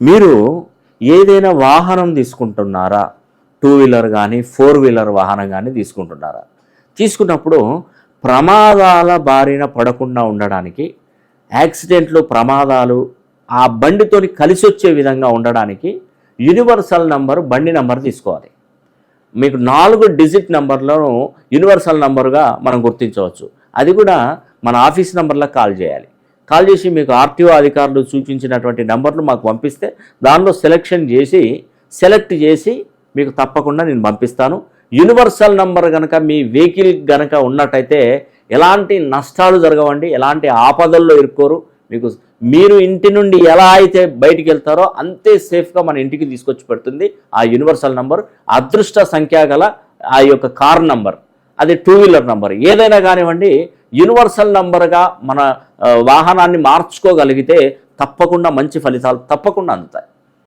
మీరు ఏదైనా వాహనం తీసుకుంటున్నారా? టూ వీలర్ కానీ ఫోర్ వీలర్ వాహనం కానీ తీసుకుంటున్నారా? తీసుకున్నప్పుడు ప్రమాదాల బారిన పడకుండా ఉండడానికి యాక్సిడెంట్లు ప్రమాదాలు ఆ బండితోని కలిసి వచ్చే విధంగా ఉండడానికి యూనివర్సల్ నంబర్ బండి నంబర్ తీసుకోవాలి. మీకు నాలుగు డిజిట్ నంబర్లను యూనివర్సల్ నంబర్గా మనం గుర్తించవచ్చు. అది కూడా మన ఆఫీస్ నంబర్లకు కాల్ చేయాలి. కాల్ చేసి మీకు ఆర్టీఓ అధికారులు సూచించినటువంటి నెంబర్లు మాకు పంపిస్తే దానిలో సెలెక్షన్ చేసి సెలెక్ట్ చేసి మీకు తప్పకుండా నేను పంపిస్తాను. యూనివర్సల్ నంబర్ కనుక మీ వెహికల్ కనుక ఉన్నట్టయితే ఎలాంటి నష్టాలు జరగవండి ఎలాంటి ఆపదల్లో ఇరుక్కోరు. మీకు మీరు ఇంటి నుండి ఎలా అయితే బయటికి వెళ్తారో అంతే సేఫ్గా మన ఇంటికి తీసుకొచ్చి పెడుతుంది ఆ యూనివర్సల్ నంబర్. అదృష్ట సంఖ్య గల ఆ యొక్క కార్ నంబర్ అది టూ వీలర్ నంబర్. ఏదైనా కానివ్వండి యూనివర్సల్ నంబర్గా మన వాహనాన్ని మార్చుకోగలిగితే తప్పకుండా మంచి ఫలితాలు తప్పకుండా అందుతాయి.